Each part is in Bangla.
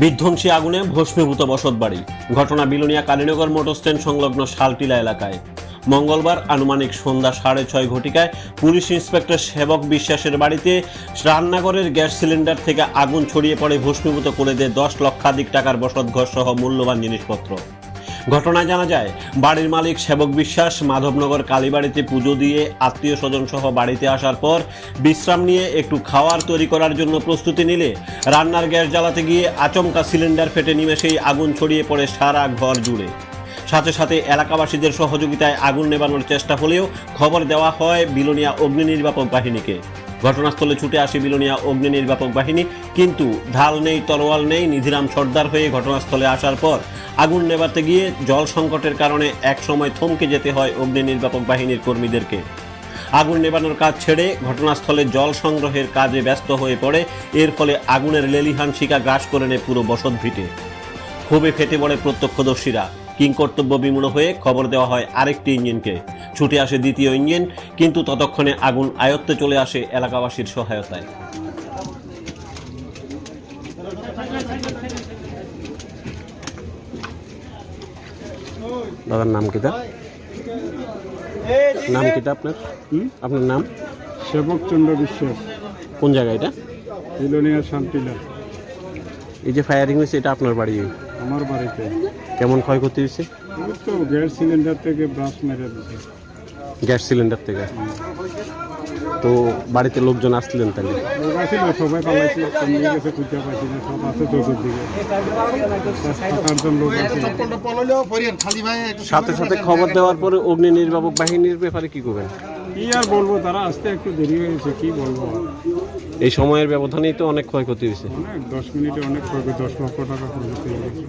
বিধ্বংসী আগুনে ভস্মীভূত বসত বাড়ি ঘটনা বিলোনিয়া কালীনগর মোটর স্ট্যান্ড সংলগ্ন শালটিলা এলাকায়। মঙ্গলবার আনুমানিক সন্ধ্যা সাড়ে ছয় ঘটিকায় পুলিশ ইন্সপেক্টর সেবক বিশ্বাসের বাড়িতে রান্নাঘরের গ্যাস সিলিন্ডার থেকে আগুন ছড়িয়ে পড়ে, ভস্মীভূত করে দেয় দশ লক্ষাধিক টাকার বসতঘর সহ মূল্যবান জিনিসপত্র। ঘটনায় জানা যায়, বাড়ির মালিক সেবক বিশ্বাস মাধবনগর কালীবাড়িতে পুজো দিয়ে আত্মীয় স্বজন সহ বাড়িতে আসার পর বিশ্রাম নিয়ে একটু খাওয়ার তৈরি করার জন্য প্রস্তুতি নিলে রান্নার গ্যাস জ্বালাতে গিয়ে আচমকা সিলিন্ডার ফেটে নিমেষেই আগুন ছড়িয়ে পড়ে সারা ঘর জুড়ে। সাথে সাথে এলাকাবাসীদের সহযোগিতায় আগুন নেবানোর চেষ্টা হলেও খবর দেওয়া হয় বিলোনিয়া অগ্নি নির্বাপক বাহিনীকে। ঘটনাস্থলে ছুটে আসে বিলোনিয়া অগ্নি নির্বাপক বাহিনী, কিন্তু ঢাল নেই, তরোয়াল নেই, নিধিরাম সর্দার হয়ে ঘটনাস্থলে আসার পর আগুন নেভাতে গিয়ে জল সংকটের কারণে একসময় থমকে যেতে হয় অগ্নি নির্বাপক বাহিনীর কর্মীদেরকে। আগুন নেভানোর কাজ ছেড়ে ঘটনাস্থলে জল সংগ্রহের কাজে ব্যস্ত হয়ে পড়ে, এর ফলে আগুনের লেলিহান শিকা গ্রাস করে নেয় পুরো বসত ভিটে। ক্ষোভে ফেটে পড়ে প্রত্যক্ষদর্শীরা। কিং কর্তব্য বিমূঢ় হয়ে খবর দেওয়া হয় আরেকটি ইঞ্জিনকে। ছুটে আসে দ্বিতীয় ইঞ্জিন, কিন্তু ততক্ষণে আগুন আয়ত্তে চলে আসে এলাকাবাসীর সহায়তায়। দাদার নাম কিটা নাম কিটা আপনার? আপনার নাম? সেবক চন্দ্র বিশ্বাস। কোন জায়গা এটা? বিলোনিয়া শান্তিলাল। এই যে ফায়ারিং হয়েছে এটা আপনার বাড়ি? আমার বাড়িতে। কেমন ক্ষয়ক্ষতি হয়েছে? তো গ্যাস সিলিন্ডার থেকে ব্রাশ মেরে দিচ্ছে গ্যাস সিলিন্ডার থেকে? তো বাড়িতে লোকজন আসলেন তাহলে? সবাই সব আছে চতুর্দিকে। সাথে সাথে খবর দেওয়ার পরে অগ্নি নির্বাপক বাহিনীর ব্যাপারে কি করবেন? কি আর বলব তারা আসতে একটু দেরি হয়েছে কি বলব? এই সময়ের ব্যবধানেই তো অনেক ক্ষয়ক্ষতি হয়েছে। অনেক দশ মিনিটে অনেক খরচ দশ লক্ষ টাকা খরচ হয়ে গেছে।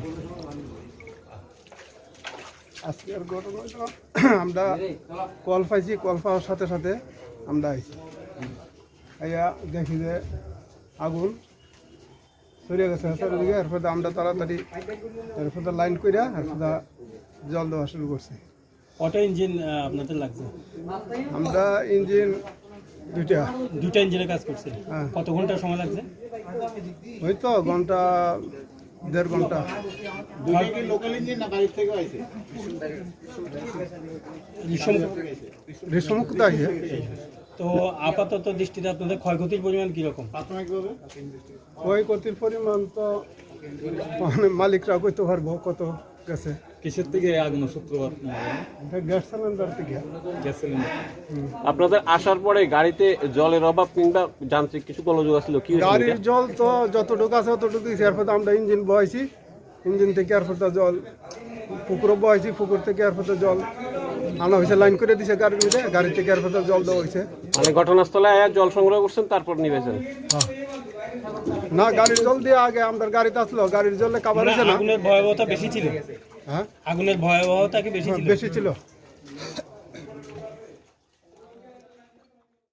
আজকের ঘটনা আমরা কল পাইছি কল পাওয়ার সাথে সাথে আমরা আইছি। আইয়া দেখি যে আগুন সরিয়ে গেছে। চারিদিকে এরপর আমরা তাড়াতাড়ি এরপর লাইন কইরা এরপর জল দেওয়া শুরু করছি। কটা ইঞ্জিন আপনাদের লাগছে? আমরা ইঞ্জিন দুইটা। দুটা ইঞ্জিনে কাজ করছে। হ্যাঁ। কত ঘণ্টা সময় লাগছে? ওই তো ঘণ্টা দেড় ঘণ্টা। রেশম রেশমুক্ত তো আপাতত দৃষ্টিতে আপনাদের ক্ষয়ক্ষতির পরিমাণ কীরকম? ক্ষয়ক্ষতির ক্ষতির পরিমাণ তো মানে মালিকরা কইতে পারব কত গেছে। কিসের থেকে আগুনের সূত্রপাত গ্যাস সিলিন্ডার থেকে। Gas cylinder. আপনাদের আসার পরে গাড়িতে জলের অভাব কিংবা যান্ত্রিক কিছু গোলযোগ আসলো কি গাড়ির জল তো যতটুকু আছে ততটুকু এরপর আমরা ইঞ্জিন বহাইছি। ইঞ্জিন থেকে এরপর জল। পুকুরও বহাইছি পুকুর থেকে এরপর জল আনা হয়েছে লাইন করে দিছে গাড়ির মধ্যে। গাড়ি থেকে এরপর জল দেওয়া হয়েছে। মানে ঘটনাস্থলে আয়া জল সংগ্রহ করছেন তারপর নিবেছেন না গাড়ির জল দিয়ে আগে আমাদের গাড়িতে আসলো। গাড়ির জলে কাবার হয়েছে না। ভয়াবহতা বেশি ছিল। আগুনের ভয়াবহতা কি বেশি ছিল। বেশি ছিল।